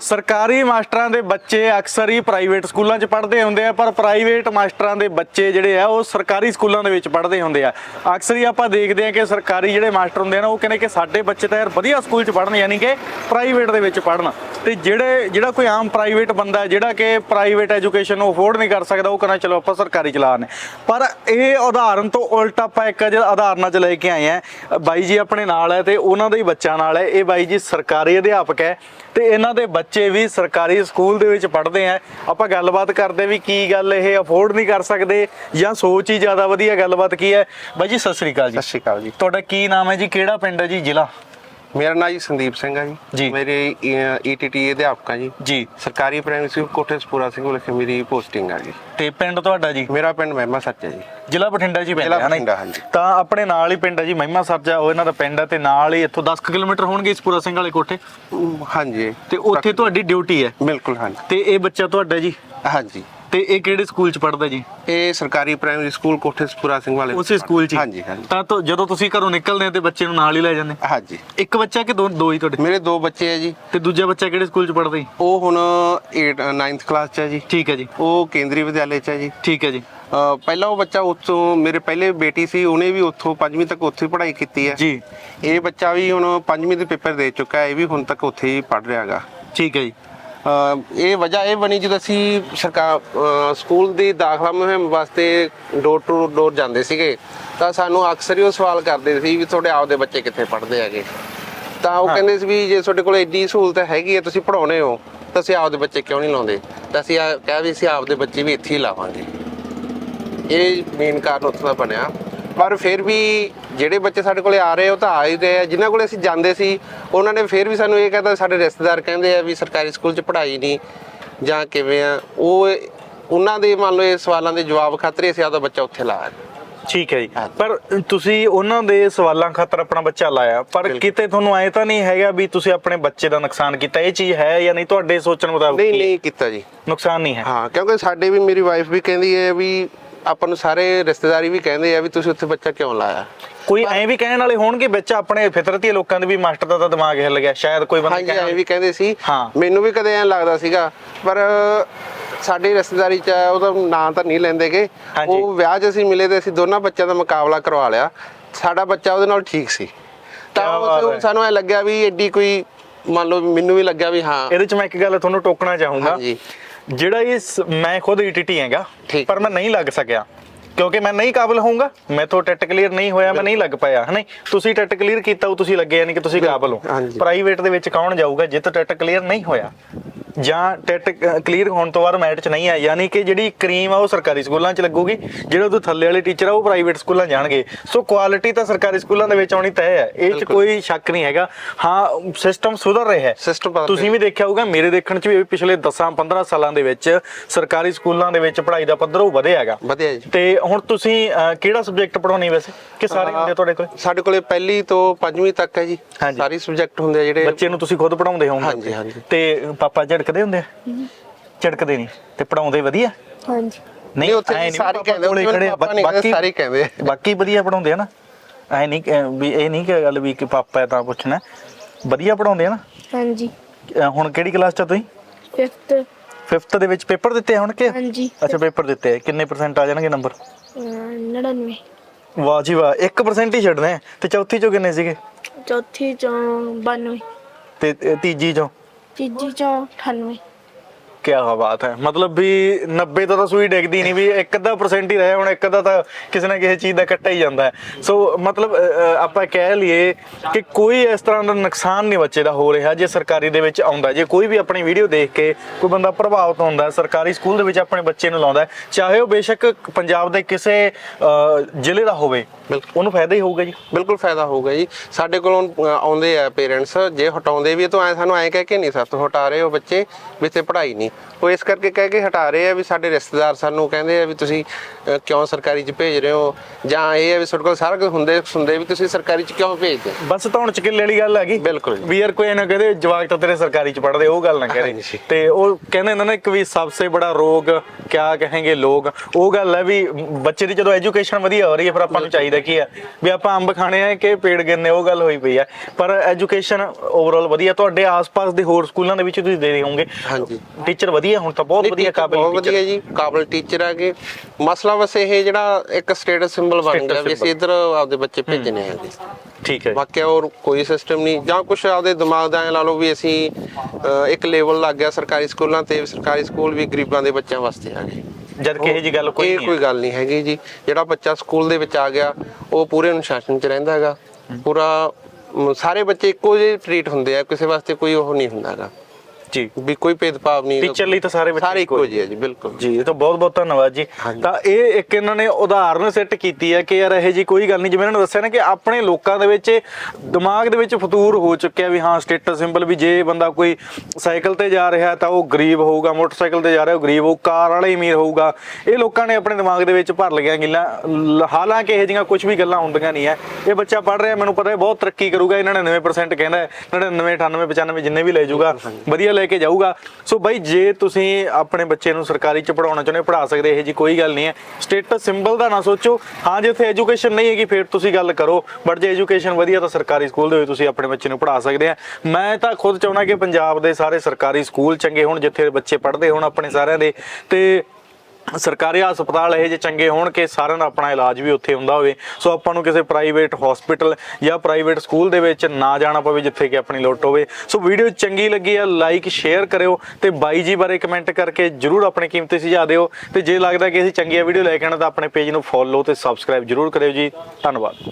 ਸਰਕਾਰੀ ਮਾਸਟਰਾਂ ਦੇ ਬੱਚੇ ਅਕਸਰ ਹੀ ਪ੍ਰਾਈਵੇਟ ਸਕੂਲਾਂ 'ਚ ਪੜ੍ਹਦੇ ਹੁੰਦੇ ਆ, ਪਰ ਪ੍ਰਾਈਵੇਟ ਮਾਸਟਰਾਂ ਦੇ ਬੱਚੇ ਜਿਹੜੇ ਆ, ਉਹ ਸਰਕਾਰੀ ਸਕੂਲਾਂ ਦੇ ਵਿੱਚ ਪੜ੍ਹਦੇ ਹੁੰਦੇ ਆ। ਅਕਸਰ ਹੀ ਆਪਾਂ ਦੇਖਦੇ ਆ ਕਿ ਸਰਕਾਰੀ ਜਿਹੜੇ ਮਾਸਟਰ ਹੁੰਦੇ ਆ ਨਾ, ਉਹ ਕਹਿੰਦੇ ਕਿ ਸਾਡੇ ਬੱਚੇ ਤਾਂ ਯਾਰ ਵਧੀਆ ਸਕੂਲ 'ਚ ਪੜ੍ਹਨ, ਯਾਨੀ ਕਿ ਪ੍ਰਾਈਵੇਟ ਦੇ ਵਿੱਚ ਪੜ੍ਹਨ। ਤੇ ਜਿਹੜੇ, ਜਿਹੜਾ ਕੋਈ ਆਮ ਪ੍ਰਾਈਵੇਟ ਬੰਦਾ ਜਿਹੜਾ ਕਿ ਪ੍ਰਾਈਵੇਟ ਐਜੂਕੇਸ਼ਨ ਨੂੰ ਅਫੋਰਡ ਨਹੀਂ ਕਰ ਸਕਦਾ, ਉਹ ਕਹਿੰਦਾ ਚਲੋ ਆਪਾਂ ਸਰਕਾਰੀ ਚਲਾਣੇ ਪਰ ਇਹ ਉਦਾਹਰਨ ਤੋਂ ਉਲਟ ਆਪਾਂ ਇੱਕ ਜਿਹੜਾ ਉਦਾਹਰਨਾਂ 'ਚ ਲੈ ਕੇ ਆਏ ਆ ਬਾਈ ਜੀ ਆਪਣੇ ਨਾਲ ਹੈ ਤੇ ਉਹਨਾਂ ਦਾ ਹੀ ਬੱਚਾ ਨਾਲ ਹੈ। ਇਹ ਬਾਈ ਜੀ ਸਰਕਾਰੀ ਅਧਿਆਪਕ ਹੈ ਤੇ ਇਹਨਾਂ ਦੇ ਬੱਚੇ ਵੀ ਸਰਕਾਰੀ ਸਕੂਲ ਦੇ ਵਿੱਚ ਪੜ੍ਹਦੇ ਆ। ਆਪਾਂ ਗੱਲਬਾਤ ਕਰਦੇ ਵੀ ਕੀ ਗੱਲ ਇਹ ਅਫੋਰਡ ਨਹੀਂ ਕਰ ਸਕਦੇ ਜਾਂ ਸੋਚ ਹੀ ਜ਼ਿਆਦਾ ਵਧੀਆ ਗੱਲਬਾਤ ਕੀ ਹੈ। ਬਾਈ ਜੀ ਸਤਿ ਸ੍ਰੀ ਅਕਾਲ ਜੀ। ਸਤਿ ਸ਼੍ਰੀ ਅਕਾਲ ਜੀ। ਤੁਹਾਡਾ ਕੀ ਨਾਮ ਹੈ ਜੀ? ਕਿਹੜਾ ਪਿੰਡ ਹੈ ਜੀ? ਜ਼ਿਲ੍ਹਾ? ਮੇਰਾ ਨਾਮ ਜੀ ਸੰਦੀਪ ਸਿੰਘ ਹੈ ਜੀ। ਮੇਰੇ ਈਟੀਟੀ ਅਧਿਆਪਕ ਹਾਂ ਜੀ। ਜੀ। ਸਰਕਾਰੀ ਪ੍ਰਾਇਮਰੀ ਸਕੂਲ ਕੋਠੇ ਸਪੂਰਾ ਸਿੰਘ ਵਿਖੇ ਮੇਰੀ ਪੋਸਟਿੰਗ ਹੈ ਜੀ। ਤੇ ਪਿੰਡ ਤੁਹਾਡਾ ਜੀ? ਮੇਰਾ ਪਿੰਡ ਮਹਿਮਾ ਸੱਚ ਹੈ ਜੀ। ਜ਼ਿਲ੍ਹਾ ਬਠਿੰਡਾ ਜੀ ਪੈਂਦਾ ਹੈ ਨਾ। ਤਾਂ ਆਪਣੇ ਨਾਲ ਹੀ ਪਿੰਡ ਹੈ ਜੀ ਮਹਿਮਾ ਸਰਜਾ ਉਹ ਇਹਨਾਂ ਦਾ ਪਿੰਡ ਹੈ ਤੇ ਨਾਲ ਹੀ ਇੱਥੋਂ 10 ਕੁ ਕਿਲੋਮੀਟਰ ਹੋਣਗੇ ਇਸਪੂਰਾ ਸਿੰਘ ਵਾਲੇ ਕੋਠੇ? ਹਾਂਜੀ। ਤੇ ਉੱਥੇ ਤੁਹਾਡੀ ਡਿਊਟੀ ਹੈ? ਬਿਲਕੁਲ ਹਾਂਜੀ। ਤੇ ਇਹ ਬੱਚਾ ਤੁਹਾਡਾ ਜੀ? ਹਾਂਜੀ। ਤੇ ਇਹ ਕਿਹੜੇ ਸਕੂਲ 'ਚ ਪੜ੍ਹਦਾ ਜੀ? ਇਹ ਸਰਕਾਰੀ ਪ੍ਰਾਇਮਰੀ ਸਕੂਲ ਕੋਠੇ ਸਪੂਰਾ ਸਿੰਘ ਵਾਲੇ ਉਸੇ ਸਕੂਲ 'ਚ? ਹਾਂਜੀ ਹਾਂਜੀ। ਤਾਂ ਤੋਂ ਜਦੋਂ ਤੁਸੀਂ ਘਰੋਂ ਨਿਕਲਦੇ ਆ ਤੇ ਬੱਚੇ ਨੂੰ ਨਾਲ ਹੀ ਲੈ ਜਾਂਦੇ? ਹਾਂਜੀ। ਇੱਕ ਬੱਚਾ ਕਿ ਦੋ ਦੋ ਹੀ ਤੁਹਾਡੇ? ਮੇਰੇ ਦੋ ਬੱਚੇ ਹੈ ਜੀ। ਤੇ ਦੂਜਾ ਬੱਚਾ ਕਿਹੜੇ ਸਕੂਲ 'ਚ ਪੜ੍ਹਦਾ ਜੀ? ਉਹ ਹੁਣ 8 9th ਕਲਾਸ ਚ ਹੈ ਜੀ। ਠੀਕ ਹੈ ਜੀ। ਉਹ ਕੇਂਦਰੀ ਵਿਦਿਆਲੇ ਚ ਹੈ ਜੀ। ਠੀਕ ਹੈ ਜੀ। ਪਹਿਲਾਂ ਉਹ ਬੱਚਾ ਉੱਥੋਂ ਮੇਰੇ ਪਹਿਲੇ ਬੇਟੀ ਸੀ ਉਹਨੇ ਵੀ ਉੱਥੋਂ ਪੰਜਵੀਂ ਤੱਕ ਉੱਥੇ ਪੜ੍ਹਾਈ ਕੀਤੀ ਹੈ। ਜੀ। ਇਹ ਬੱਚਾ ਵੀ ਹੁਣ ਪੰਜਵੀਂ ਦੇ ਪੇਪਰ ਦੇ ਚੁੱਕਾ ਹੈ ਇਹ ਵੀ ਹੁਣ ਤੱਕ ਉੱਥੇ ਹੀ ਪੜ੍ਹ ਰਿਹਾ ਹੈਗਾ। ਠੀਕ ਹੈ ਜੀ। ਇਹ ਵਜ੍ਹਾ ਇਹ ਬਣੀ ਜਦੋਂ ਅਸੀਂ ਸਰਕਾਰ ਸਕੂਲ ਦੀ ਦਾਖਲਾ ਮੁਹਿੰਮ ਵਾਸਤੇ ਡੋਰ ਟੂ ਡੋਰ ਜਾਂਦੇ ਸੀਗੇ ਤਾਂ ਸਾਨੂੰ ਅਕਸਰ ਹੀ ਉਹ ਸਵਾਲ ਕਰਦੇ ਸੀ ਵੀ ਤੁਹਾਡੇ ਆਪਦੇ ਬੱਚੇ ਕਿੱਥੇ ਪੜ੍ਹਦੇ ਹੈਗੇ। ਤਾਂ ਉਹ ਕਹਿੰਦੇ ਸੀ ਵੀ ਜੇ ਤੁਹਾਡੇ ਕੋਲ ਐਡੀ ਸਹੂਲਤ ਹੈਗੀ ਹੈ ਤੁਸੀਂ ਪੜਾਉਣੇ ਹੋ ਤਾਂ ਅਸੀਂ ਆਪਦੇ ਬੱਚੇ ਕਿਉਂ ਨਹੀਂ ਲਾਉਂਦੇ? ਤਾਂ ਅਸੀਂ ਕਿਹਾ ਵੀ ਅਸੀਂ ਆਪਦੇ ਬੱਚੇ ਵੀ ਇੱਥੇ ਹੀ ਲਾਵਾਂਗੇ। ਇਹ ਮੇਨ ਕਾਰਨ ਉੱਥੋਂ ਦਾ ਬਣਿਆ। ਪਰ ਫਿਰ ਵੀ ਜਿਹੜੇ ਬੱਚੇ ਸਾਡੇ ਕੋਲੇ ਆ ਰਹੇ ਉਹ ਤਾਂ ਆ ਹੀ ਰਹੇ ਆ। ਜਿਨ੍ਹਾਂ ਕੋਲੇ ਅਸੀਂ ਜਾਂਦੇ ਸੀ ਉਹਨਾਂ ਨੇ ਫਿਰ ਵੀ ਸਾਨੂੰ ਇਹ ਕਹਿੰਦਾ ਸਾਡੇ ਰਿਸ਼ਤੇਦਾਰ ਕਹਿੰਦੇ ਆ ਵੀ ਸਰਕਾਰੀ ਸਕੂਲ 'ਚ ਪੜ੍ਹਾਈ ਨਹੀਂ ਜਾਂ ਕਿਵੇਂ ਆ। ਉਹ ਉਹਨਾਂ ਦੇ ਮੰਨ ਲਓ ਇਹ ਸਵਾਲਾਂ ਦੇ ਜਵਾਬ ਖਾਤਰ ਹੀ ਅਸੀਂ ਆਪਦਾ ਬੱਚਾ ਉੱਥੇ ਲਾਇਆ ਠੀਕ ਹੈ ਜੀ। ਪਰ ਤੁਸੀਂ ਉਹਨਾਂ ਦੇ ਸਵਾਲਾਂ ਖਾਤਰ ਆਪਣਾ ਬੱਚਾ ਲਾਇਆ। ਪਰ। ਕਿਤੇ ਤੁਹਾਨੂੰ ਐ ਤਾਂ ਨਹੀਂ ਹੈਗਾ ਵੀ ਤੁਸੀਂ ਆਪਣੇ ਬੱਚੇ ਦਾ ਨੁਕਸਾਨ ਕੀਤਾ ਇਹ ਚੀਜ਼ ਹੈ ਜਾਂ ਨਹੀਂ? ਤੁਹਾਡੇ ਸੋਚਣ ਮੁਤਾਬਕ ਨਹੀਂ? ਨਹੀਂ ਕੀਤਾ ਜੀ। ਨੁਕਸਾਨ ਨਹੀਂ ਹੈ। ਹਾਂ ਕਿਉਂਕਿ ਸਾਡੇ ਵੀ ਮੇਰੀ ਵਾਈਫ ਵੀ ਕਹਿੰਦੀ ਹੈ ਵੀ ਆਪਾਂ ਨੂੰ ਸਾਰੇ ਰਿਸ਼ਤੇਦਾਰੀ ਵੀ ਕਹਿੰਦੇ ਆ ਵੀ ਤੁਸੀਂ ਉੱਥੇ ਬੱਚਾ ਕਿਉਂ ਲਾਇਆ ਕੋਈ ਐ ਵੀ ਕਹਿਣ ਵਾਲੇ ਹੋਣਗੇ ਵਿੱਚ ਆਪਣੇ ਫਿਤਰਤੀ ਲੋਕਾਂ ਦੇ ਵੀ ਮਾਸਟਰ ਦਾ ਤਾਂ ਦਿਮਾਗ ਹਿੱਲ ਗਿਆ ਸ਼ਾਇਦ ਕੋਈ ਬੰਦਾ ਹਾਂਜੀ ਐਂ ਵੀ ਕਹਿੰਦੇ ਸੀ। ਮੈਨੂੰ ਵੀ ਕਦੇ ਐਂ ਲੱਗਦਾ ਸੀਗਾ ਪਰ ਸਾਡੀ ਰਿਸ਼ਤੇਦਾਰੀ ਚ ਉਹਦਾ ਨਾਂ ਤਾਂ ਨਹੀਂ ਲੈਂਦੇਗੇ। ਉਹ ਵਿਆਹ 'ਚ ਅਸੀਂ ਮਿਲੇ ਤੇ ਅਸੀਂ ਦੋਨਾਂ ਬੱਚਿਆਂ ਦਾ ਮੁਕਾਬਲਾ ਕਰਵਾ ਲਿਆ ਸਾਡਾ ਬੱਚਾ ਉਹਦੇ ਨਾਲ ਠੀਕ ਸੀ ਤਾਂ ਕਿਆ ਉਸ- ਬਾਤ ਹੈ। ਸਾਨੂੰ ਐ ਲੱਗਿਆ ਵੀ ਐਡੀ ਕੋਈ ਮੰਨ ਲਓ ਮੈਨੂੰ ਵੀ ਲੱਗਿਆ ਵੀ ਹਾਂ ਇਹਦੇ ਚ ਮੈਂ ਇੱਕ ਗੱਲ ਤੁਹਾਨੂੰ ਟੋਕਣਾ ਚਾਹੂੰਗਾ ਹਾਂਜੀ। ਜਿਹੜਾ ਇਹ ਸ- ਮੈਂ ਖੁਦ ਈਟੀਟੀ ਹੈਗਾ ਠੀਕ। ਪਰ ਮੈਂ ਨਹੀਂ ਲੱਗ ਸਕਿਆ ਕਿਉਂਕਿ ਮੈਂ ਨਹੀਂ ਕਾਬਲ ਹੋਊਂਗਾ ਮੈਥੋਂ ਟੈਟ ਕਲੀਅਰ ਨਹੀਂ ਹੋਇਆ ਮੈਂ ਨਹੀਂ ਲੱਗ ਪਾਇਆ ਹੈ ਨਹੀਂ ਤੁਸੀਂ ਟੈਟ ਕਲੀਅਰ ਕੀਤਾ ਉਹ ਤੁਸੀਂ ਲੱਗੇ ਯਾਨੀ ਕਿ ਤੁਸੀਂ ਕਾਬਲ ਹੋ ਹਾਂਜੀ। ਪ੍ਰਾਈਵੇਟ ਦੇ ਵਿੱਚ ਕੌਣ ਜਾਊਗਾ ਜਿੱਤ ਟੈਟ ਕਲੀਅਰ ਨਹੀਂ ਹੋਇਆ ਜਾਂ ਟੈਟ ਕਲੀਅਰ ਹੋਣ ਤੋਂ ਬਾਅਦ ਮੈਰਿਟ 'ਚ ਨਹੀਂ ਆਇਆ ਯਾਨੀ ਕਿ ਜਿਹੜੀ ਕਰੀਮ ਆ ਉਹ ਸਰਕਾਰੀ ਸਕੂਲਾਂ 'ਚ ਲੱਗੂਗੀ ਜਿਹੜੇ ਉਹਦੇ ਥੱਲੇ ਵਾਲੇ ਟੀਚਰ ਆ ਉਹ ਪ੍ਰਾਈਵੇਟ ਸਕੂਲਾਂ ਜਾਣਗੇ। ਸੋ ਕੁਆਲਿਟੀ ਤਾਂ ਸਰਕਾਰੀ ਸਕੂਲਾਂ ਦੇ ਵਿੱਚ ਆਉਣੀ ਤੈਅ ਹੈ ਇਹ 'ਚ। ਕੋਈ ਸ਼ੱਕ ਨਹੀਂ ਹੈਗਾ। ਹਾਂ ਸਿਸਟਮ ਸੁਧਰ ਰਿਹਾ ਹੈ। ਤੁਸੀਂ ਵੀ ਦੇਖਿਆ ਹੋਊਗਾ ਮੇਰੇ ਦੇਖਣ 'ਚ ਵੀ ਪਿਛਲੇ 10-15 ਸਾਲਾਂ ਦੇ ਵਿੱਚ ਸਰਕਾਰੀ ਸਕੂਲਾਂ ਦੇ ਵਿੱਚ ਪੜ੍ਹਾਈ ਦਾ ਪੱਧਰ ਉਹ ਵਧਿਆ ਹੈਗਾ। ਵਧੀਆ ਜੀ। ਤੇ ਹੁਣ ਤੁਸੀਂ ਕਿਹੜਾ ਸਬਜੈਕਟ ਪੜਾਉਣੀ ਵੈਸੇ? ਕਿ ਸਾਰੇ ਹੁੰਦੇ ਆ ਤੁਹਾਡੇ ਕੋਲ? ਸਾਡੇ ਕੋਲੇ ਪਹਿਲੀ ਤੋਂ ਪੰਜਵੀਂ ਤੱਕ ਹੈ ਜੀ। ਸਾਰੇ ਸਬਜੈਕਟ ਹੁੰਦੇ ਆ ਜਿਹੜੇ ਬੱਚੇ ਨੂੰ ਤੁਸੀਂ ਖੁਦ ਪੜਾਉਂਦੇ ਹੋਵੋਗੇ। ਹਾਂਜੀ, ਹਾਂਜੀ। ਤੇ ਪਾਪਾ ਝੜਕਦੇ ਹੁੰਦੇ ਆ? ਝੜਕਦੇ ਨਹੀਂ ਤੇ ਪੜਾਉਂਦੇ ਵਧੀਆ? ਹਾਂਜੀ। ਨਹੀਂ, ਉੱਥੇ ਐਂ ਸਾਰੇ ਕਹਿੰਦੇ, ਕੋਲੇ ਖੜੇ, ਬਾਕੀ- ਸਾਰੇ ਕਹਿੰਦੇ। ਆ। ਬਾਕੀ ਵਧੀਆ ਪੜਾਉਂਦੇ ਆ ਨਾ। ਐ ਨਹੀਂ ਵੀ ਇਹ ਨਹੀਂ ਕਿ ਗੱਲ ਵੀ ਕਿ ਪਾਪਾ ਹੈ ਤਾਂ ਪੁੱਛਣਾ। ਵਧੀਆ ਪੜਾਉਂਦੇ ਆ ਨਾ? ਹਾਂਜੀ। ਹੁਣ ਕਿਹੜੀ ਕਲਾਸ 'ਚ ਤੁਸੀਂ? 5th 5th ਦੇ ਵਿੱਚ ਪੇਪਰ ਦਿੱਤੇ ਹੁਣ ਕਿ? ਹਾਂਜੀ। ਅੱਛਾ ਪੇਪਰ ਦਿੱਤੇ ਆ। ਕਿੰਨੇ ਪਰਸੈਂਟ ਆ ਜਾਣਗੇ ਨੰਬਰ 99 ਵਾਹ ਜੀ ਵਾਹ 1% ਹੀ ਛੱਡਦੇ ਆ ਤੇ ਚੌਥੀ ਚੋਂ ਕਿੰਨੇ ਸੀਗੇ? ਚੌਥੀ ਚੋਂ 92 ਤੇ ਤੀਜੀ ਚੋਂ? ਤੀਜੀ ਚੋਂ 98 ਕੀ ਬਾਤ ਹੈ। ਮਤਲਬ ਵੀ 90 ਤੋਂ ਤਾਂ ਸੂਈ ਡਿੱਗਦੀ ਨਹੀਂ ਵੀ ਇੱਕ ਅੱਧਾ ਪਰਸੈਂਟ ਹੀ ਰਹੇ ਹੁਣ ਇੱਕ ਅੱਧਾ ਤਾਂ ਕਿਸੇ ਨਾ ਕਿਸੇ ਚੀਜ਼ ਦਾ ਕੱਟਾ ਹੀ ਜਾਂਦਾ ਹੈ। ਸੋ ਮਤਲਬ ਅ, ਆਪਾਂ ਕਹਿ ਲਈਏ ਕਿ ਕੋਈ ਇਸ ਤਰ੍ਹਾਂ ਦਾ ਨੁਕਸਾਨ ਨਹੀਂ ਬੱਚੇ ਦਾ ਹੋ ਰਿਹਾ ਜੇ ਸਰਕਾਰੀ ਦੇ ਵਿੱਚ ਆਉਂਦਾ ਜੇ ਕੋਈ ਵੀ ਆਪਣੀ ਵੀਡੀਓ ਦੇਖ ਕੇ ਕੋਈ ਬੰਦਾ ਪ੍ਰਭਾਵਿਤ ਹੁੰਦਾ ਹੈ, ਸਰਕਾਰੀ ਸਕੂਲ ਦੇ ਵਿੱਚ ਆਪਣੇ ਬੱਚੇ ਨੂੰ ਲਾਉਂਦਾ ਹੈ, ਚਾਹੇ ਉਹ ਬੇਸ਼ੱਕ ਪੰਜਾਬ ਦੇ ਕਿਸੇ ਅ, ਜ਼ਿਲ੍ਹੇ ਦਾ ਹੋਵੇ ਬਿਲਕੁਲ। ਉਹਨੂੰ ਫਾਇਦਾ ਹੀ ਹੋਊਗਾ ਜੀ। ਬਿਲਕੁਲ ਫਾਇਦਾ ਹੋਊਗਾ ਜੀ। ਸਾਡੇ ਕੋਲੋਂ ਅ, ਆਉਂਦੇ ਆ ਪੇਰੈਂਟਸ ਜੇ ਹਟਾਉਂਦੇ ਵੀ ਆ ਤਾਂ ਐ ਸਾਨੂੰ ਐ ਕਹਿ ਕੇ ਨਹੀਂ ਸਾਤੋਂ ਹਟਾ ਰਹੇ ਹੋ ਬੱਚੇ ਵੀ ਇੱਥੇ ਪੜ੍ਹਾਈ ਨਹੀਂ ਉਹ ਇਸ ਕਰਕੇ ਕਹਿ ਕੇ ਹਟਾ ਰਹੇ ਆ ਵੀ ਸਾਡੇ ਰਿਸ਼ਤੇਦਾਰ ਸਾਨੂੰ ਕਹਿੰਦੇ ਆ ਵੀ ਤੁਸੀਂ ਕਿਉਂ ਸਰਕਾਰੀ 'ਚ ਭੇਜ ਰਹੇ ਹੋ ਜਾਂ ਇਹ ਆ ਵੀ ਤੁਹਾਡੇ ਕੋਲ ਸਾਰਾ ਕੁਝ ਹੁੰਦੇ ਸੁਣਦੇ ਵੀ ਤੁਸੀਂ ਸਰਕਾਰੀ 'ਚ ਕਿਉਂ ਭੇਜਦੇ ਬਸ ਧੌਣ ਚ ਕਿੱਲੇ ਵਾਲੀ ਗੱਲ ਹੈਗੀ ਬਿਲਕੁਲ ਜੀ। ਵੀ ਯਾਰ ਕੋਈ ਨਾ ਕਹਦੇ ਜਵਾਕ ਤਾਂ ਤੇਰੇ ਸਰਕਾਰੀ ਚ ਪੜਦੇ ਉਹ ਗੱਲ ਨਾ ਕਹਦੇ ਹਾਂਜੀ। ਤੇ ਉਹ ਕਹਿੰਦੇ ਨੇ ਨਾ ਇੱਕ ਵੀ ਸਭ ਤੋਂ ਬੜਾ ਰੋਗ ਕਿਆ ਕਹਾਂਗੇ ਲੋਕ? ਉਹ ਗੱਲ ਹੈ ਵੀ ਬੱਚੇ ਦੀ ਜਦੋਂ ਐਜੂਕੇਸ਼ਨ ਵਧੀਆ ਹੋ ਰਹੀ ਹੈ ਫਿਰ ਆਪਾਂ ਨੂੰ ਚਾਹੀਦਾ ਕੀ ਹੈ? ਵੀ ਆਪਾਂ ਅੰਬ ਖਾਣੇ ਆ ਕਿ ਪੇੜ ਗਿਰਨੇ ਉਹ ਗੱਲ ਹੋਈ ਪਈ ਹੈ। ਪਰ ਐਜੂਕੇਸ਼ਨ ਓਵਰਆਲ ਵਧੀਆ ਤੁਹਾਡੇ ਆਸ-ਪਾਸ ਦੇ ਹੋਰ ਸਕੂਲਾਂ ਦੇ ਵਿੱਚ ਤੁਸੀਂ ਦੇ ਰਹੇ ਹੋਵੋਗੇ। ਹਾਂਜੀ। ਟੀਚਰ ਵਧੀਆ ਹੁਣ ਤਾਂ ਬਹੁਤ ਵਧੀਆ ਕਾਬਿਲ ਬਹੁਤ। ਵਧੀਆ ਜੀ ਕਾਬਲ ਟੀਚਰ ਹੈਗੇ। ਮਸਲਾ ਬਸ ਇਹ ਜਿਹੜਾ ਇੱਕ ਸਟੇਟਸ ਸਿੰਬਲ ਬਣ ਗਿਆ ਵੀ ਅਸੀਂ ਇੱਧਰ ਆਪਦੇ ਬੱਚੇ ਭੇਜਣੇ ਹੈਗੇ। ਠੀਕ ਹੈ। ਬਾਕੀ ਹੋਰ ਕੋਈ ਸਿਸਟਮ ਨਹੀਂ। ਜਾਂ ਕੁਝ ਆਪਦੇ ਦਿਮਾਗ ਦਾ ਐ ਲਾ ਲਓ ਵੀ ਅਸੀਂ ਇੱਕ ਲੈਵਲ ਲੱਗ ਗਿਆ ਸਰਕਾਰੀ ਸਕੂਲਾਂ ਤੇ ਸਰਕਾਰੀ ਸਕੂਲ ਵੀ ਗਰੀਬਾਂ ਦੇ ਬੱਚਿਆਂ ਵਾਸਤੇ ਹੈਗੇ ਜਦ ਕਿ ਇਹ ਜੀ ਗੱਲ ਕੋਈ ਇਹ ਨਹੀਂ ਕੋਈ। ਗੱਲ ਨਹੀਂ ਹੈਗੀ ਜੀ। ਜਿਹੜਾ ਬੱਚਾ ਸਕੂਲ ਦੇ ਵਿੱਚ ਆ ਗਿਆ ਉਹ ਪੂਰੇ ਅਨੁਸ਼ਾਸਨ 'ਚ ਰਹਿੰਦਾ ਹੈਗਾ। ਪੂਰਾ ਮ, ਸਾਰੇ ਬੱਚੇ ਇੱਕੋ ਜਿਹੇ ਟ੍ਰੀਟ ਹੁੰਦੇ ਆ। ਕਿਸੇ ਵਾਸਤੇ ਕੋਈ ਉਹ ਨਹੀਂ ਹੁੰਦਾ ਹੈਗਾ। ਜੀ। ਵੀ ਕੋਈ ਭੇਦਭਾਵ ਨਹੀਂ ਟੀਚਰ ਲਈ ਤਾਂ ਸਾਰੇ ਬੱਚੇ ਸਾਰੇ ਇੱਕੋ ਇੱਕੋ ਜਿਹੇ ਆ ਜੀ ਬਿਲਕੁਲ। ਜੀ ਇਹ ਤਾਂ ਬਹੁਤ ਬਹੁਤ ਧੰਨਵਾਦ ਜੀ। ਤਾਂ ਇਹ ਇੱਕ ਇਹਨਾਂ ਨੇ ਉਦਾਹਰਨ ਸੈੱਟ ਕੀਤੀ ਹੈ ਕਿ ਯਾਰ ਇਹ ਜੀ ਕੋਈ ਗੱਲ ਨਹੀਂ ਜਿਵੇਂ ਇਹਨਾਂ ਨੇ ਦੱਸਿਆ ਨਾ ਕਿ ਆਪਣੇ ਲੋਕਾਂ ਦੇ ਵਿੱਚ ਦਿਮਾਗ ਦੇ ਵਿੱਚ ਫਤੂਰ ਹੋ ਚੁੱਕਿਆ ਵੀ ਹਾਂ ਸਟੇਟਸ ਸਿੰਬਲ ਵੀ ਜੇ ਬੰਦਾ ਕੋਈ ਸਾਈਕਲ ਤੇ ਜਾ ਰਿਹਾ ਤਾਂ ਉਹ ਗਰੀਬ ਹੋਊਗਾ ਮੋਟਰਸਾਈਕਲ ਤੇ ਜਾ ਰਿਹਾ ਉਹ ਗਰੀਬ ਹੋਊ ਕਾਰ ਵਾਲਾ ਹੀ ਅਮੀਰ ਹੋਊਗਾ। ਇਹ ਲੋਕਾਂ ਨੇ ਆਪਣੇ ਦਿਮਾਗ ਦੇ ਵਿੱਚ ਭਰ ਲਗਿਆ ਗਿੱਲਾ। ਹਾਲਾਂਕਿ ਇਹ ਜਿਹੀਆਂ ਕੁਝ ਵੀ ਗੱਲਾਂ ਹੁੰਦੀਆਂ ਨਹੀਂ ਹੈ। ਇਹ ਬੱਚਾ ਪੜ ਰਿਹਾ ਮੈਨੂੰ ਪਤਾ ਹੈ ਬਹੁਤ ਤਰੱਕੀ ਕਰੂਗਾ ਇਹਨਾਂ 99% ਕਹਿੰਦਾ ਹੈ 99 98 95 ਜਿੰਨੇ ਵੀ ਲੈ ਜਾਊਗਾ। ਵਧੀਆ ਲੈ ਕੇ ਜਾਊਗਾ। ਸੋ ਬਾਈ, ਜੇ ਤੁਸੀਂ ਆਪਣੇ ਬੱਚੇ ਨੂੰ ਸਰਕਾਰੀ ਚ ਪੜਾਉਣਾ ਚਾਹੁੰਦੇ ਹੋ ਪੜਾ ਸਕਦੇ ਇਹ ਜੀ ਕੋਈ ਗੱਲ ਨਹੀਂ ਹੈ। ਸਟੇਟਸ ਸਿੰਬਲ ਦਾ ਨਾ ਸੋਚੋ। ਹਾਂ, ਜੇ ਉੱਥੇ ਐਜੂਕੇਸ਼ਨ ਨਹੀਂ ਹੈਗੀ, ਫਿਰ ਤੁਸੀਂ ਗੱਲ ਕਰੋ। ਬਟ ਜੇ ਐਜੂਕੇਸ਼ਨ ਵਧੀਆ, ਤਾਂ ਸਰਕਾਰੀ ਸਕੂਲ ਦੇ ਵਿੱਚ ਤੁਸੀਂ ਆਪਣੇ ਬੱਚੇ ਨੂੰ ਪੜਾ ਸਕਦੇ ਆ। ਮੈਂ ਤਾਂ ਖੁਦ ਚਾਹੁੰਦਾ ਕਿ ਪੰਜਾਬ ਦੇ ਸਾਰੇ ਸਰਕਾਰੀ ਸਕੂਲ ਚੰਗੇ ਹੋਣ, ਜਿੱਥੇ ਬੱਚੇ ਪੜ੍ਹਦੇ ਹੋਣ ਆਪਣੇ ਸਾਰਿਆਂ ਦੇ। ਤੇ ਸਰਕਾਰੀ ਹਸਪਤਾਲ ਇਹ ਜੇ ਚੰਗੇ ਹੋਣ ਕਿ ਸਾਰਿਆਂ ਦਾ ਆਪਣਾ ਇਲਾਜ ਵੀ ਉੱਥੇ ਹੁੰਦਾ ਹੋਵੇ। ਸੋ ਆਪਾਂ ਨੂੰ ਕਿਸੇ ਪ੍ਰਾਈਵੇਟ ਹਸਪੀਟਲ ਜਾਂ ਪ੍ਰਾਈਵੇਟ ਸਕੂਲ ਦੇ ਵਿੱਚ ਨਾ ਜਾਣਾ ਪਵੇ ਜਿੱਥੇ ਕਿ ਆਪਣੀ ਲੋਟ ਹੋਵੇ। ਸੋ ਵੀਡੀਓ ਚੰਗੀ ਲੱਗੀ ਆ ਲਾਈਕ ਸ਼ੇਅਰ ਕਰਿਓ ਤੇ ਬਾਈ ਜੀ ਬਾਰੇ ਕਮੈਂਟ ਕਰਕੇ ਜਰੂਰ ਆਪਣੇ ਕੀਮਤੀ ਸੁਝਾਅ ਦਿਓ। ਤੇ ਜੇ ਲੱਗਦਾ ਕਿ ਅਸੀਂ ਚੰਗੀਆਂ ਵੀਡੀਓ ਲੈ ਕੇ ਆਣਾ ਤਾਂ ਆਪਣੇ ਪੇਜ ਨੂੰ ਫੋਲੋ ਤੇ ਸਬਸਕ੍ਰਾਈਬ ਜਰੂਰ ਕਰਿਓ ਜੀ। ਧੰਨਵਾਦ।